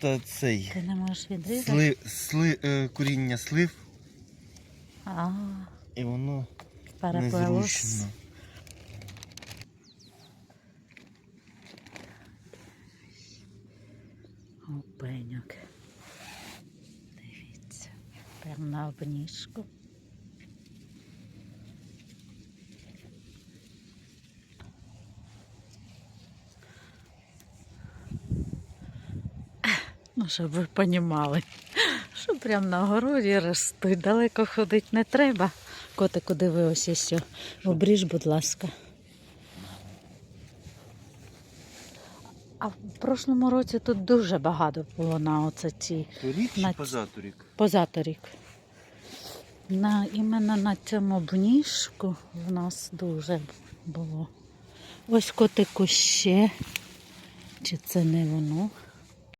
Та цей Ти не можеш відрізати? сли, сли, е, коріння слив, А, і воно переплелось. незручно. Опеньок. Прям на обніжку. Ну, щоб ви понімали, що прям на городі ростуть. Далеко ходити не треба. Котику дивився, що обріж, будь ласка. А в прошлому році тут дуже багато було на оце ці Торік чи позаторік? позаторік. На, іменно на цьому бніжку в нас дуже було. Ось котику ще. Чи це не воно?